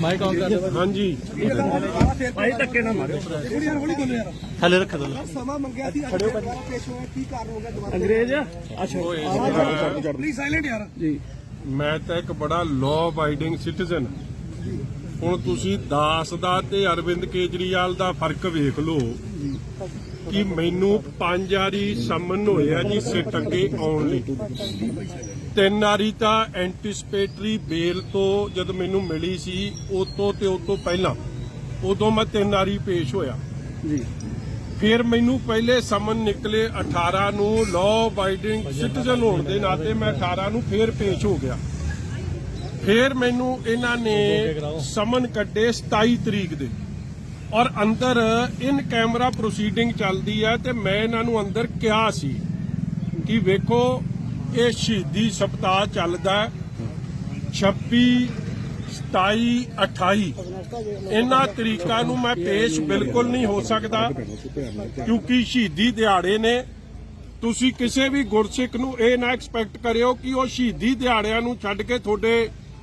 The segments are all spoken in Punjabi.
ਮਾਈਕ ਆਨ ਕਰ ਦਿਓ ਹਾਂਜੀ। ਭਾਈ ਧੱਕੇ ਨਾ ਮਾਰਿਓ। ਥੱਲੇ ਰੱਖ ਦੋ ਸਮਾਂ ਮੰਗਿਆ ਸੀ ਅੱਜ ਦੁਬਾਰਾ ਪੇਸ਼ ਹੋਇਆ ਕੀ ਕਾਰਨ ਹੋ ਗਿਆ ਦੁਬਾਰਾ? ਅੰਗਰੇਜ਼? ਅੱਛਾ। ਪਲੀਜ਼ ਸਾਇਲੈਂਟ ਯਾਰ। ਮੈਂ ਤਾਂ ਇੱਕ ਬੜਾ ਲਾਅ ਅਬਾਈਡਿੰਗ ਸਿਟੀਜ਼ਨ ਹੁਣ ਤੁਸੀਂ ਦਾਸ ਦਾ ਤੇ ਅਰਵਿੰਦ ਕੇਜਰੀਵਾਲ ਦਾ ਫ਼ਰਕ ਵੇਖ ਲਓ। ਕਿ ਮੈਨੂੰ ਪੰਜ ਵਾਰੀ ਸਮਨ ਹੋਇਆ ਜੀ ਸਿੱਟ ਅੱਗੇ ਆਉਣ ਲਈ। ਤਿੰਨ ਵਾਰੀ ਤਾਂ ਐਂਟੀਸਪੇਟਰੀ ਬੇਲ ਤੋਂ ਜਦ ਮੈਨੂੰ ਮਿਲੀ ਸੀ ਉਹ ਤੋਂ ਤੇ ਉਹ ਤੋਂ ਪਹਿਲਾਂ ਉਦੋਂ ਮੈਂ ਤਿੰਨ ਵਾਰੀ ਪੇਸ਼ ਹੋਇਆ। ਜੀ। ਫਿਰ ਮੈਨੂੰ ਪਹਿਲੇ ਸਮਨ ਨਿਕਲੇ 18 ਨੂੰ ਲਾਅ ਅਬਾਈਡਿੰਗ ਸਿਟੀਜ਼ਨ ਹੋਣ ਦੇ ਨਾਤੇ ਮੈਂ 18 ਨੂੰ ਫਿਰ ਪੇਸ਼ ਹੋ ਗਿਆ। ਫਿਰ ਮੈਨੂੰ ਇਹਨਾਂ ਨੇ ਸਮਨ ਕੱਢੇ 27 ਤਰੀਕ ਦੇ। ਔਰ ਅੰਦਰ ਇਨ ਕੈਮਰਾ ਪ੍ਰੋਸੀਡਿੰਗ ਚੱਲਦੀ ਹੈ ਤੇ ਮੈਂ ਇਹਨਾਂ ਨੂੰ ਅੰਦਰ ਕਿਹਾ ਸੀ ਕਿ ਵੇਖੋ, ਇਹ ਸ਼ਹੀਦੀ ਸਪਤਾਹ ਚੱਲਦਾ ਹੈ। 26 27 28 ਇਹਨਾਂ ਤਰੀਕਾਂ ਨੂੰ ਮੈਂ ਪੇਸ਼ ਬਿਲਕੁਲ ਨਹੀਂ ਹੋ ਸਕਦਾ, ਕਿਉਂਕਿ ਸ਼ਹੀਦੀ ਦਿਹਾੜੇ ਨੇ। ਤੁਸੀਂ ਕਿਸੇ ਵੀ ਗੁਰਸਿੱਖ ਨੂੰ ਇਹ ਨਾ ਐਕਸਪੈਕਟ ਕਰਿਓ ਕਿ ਉਹ ਸ਼ਹੀਦੀ ਦਿਹਾੜਿਆਂ ਨੂੰ ਛੱਡ ਕੇ ਤੁਹਾਡੇ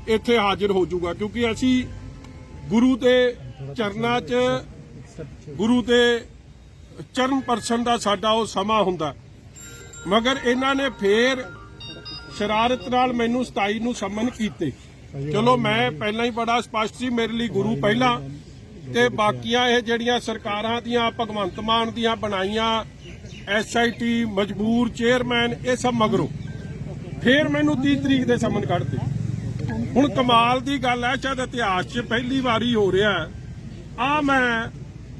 ਇੱਥੇ ਹਾਜ਼ਰ ਹੋ ਜਾਊਗਾ, ਕਿਉਂਕਿ ਅਸੀਂ ਗੁਰੂ ਦੇ ਚਰਨਾਂ 'ਚ ਗੁਰੂ ਦੇ ਚਰਨ ਪਰਸਨ ਦਾ ਸਾਡਾ ਉਹ ਸਮਾਂ ਹੁੰਦਾ। ਮਗਰ ਇਹਨਾਂ ਨੇ ਫੇਰ ਸ਼ਰਾਰਤ ਨਾਲ ਮੈਨੂੰ 27 ਨੂੰ ਸਮਨ ਕੀਤੇ। ਚਲੋ ਮੈਂ ਪਹਿਲਾਂ ਹੀ ਬੜਾ ਸਪਸ਼ਟ ਸੀ, ਮੇਰੇ ਲਈ ਗੁਰੂ ਪਹਿਲਾਂ। ਤੇ ਬਾਕੀਆਂ ਇਹ ਜਿਹੜੀਆਂ ਸਰਕਾਰਾਂ ਦੀਆਂ, ਭਗਵੰਤ ਮਾਨ ਦੀਆਂ ਬਣਾਈਆਂ ਐਸਆਈਟੀ ਮਜਬੂਰ ਚੇਅਰਮੈਨ, ਇਹ ਸਭ ਮਗਰੋਂ। ਫੇਰ ਮੈਨੂੰ 30 ਤਰੀਕ ਦੇ ਸਮਨ ਕੱਢਦੇ ਹੁਣ ਕਮਾਲ ਦੀ ਗੱਲ ਹੈ, ਸ਼ਾਇਦ ਇਤਿਹਾਸ 'ਚ ਪਹਿਲੀ ਵਾਰੀ ਹੋ ਰਿਹਾ। ਆ ਮੈਂ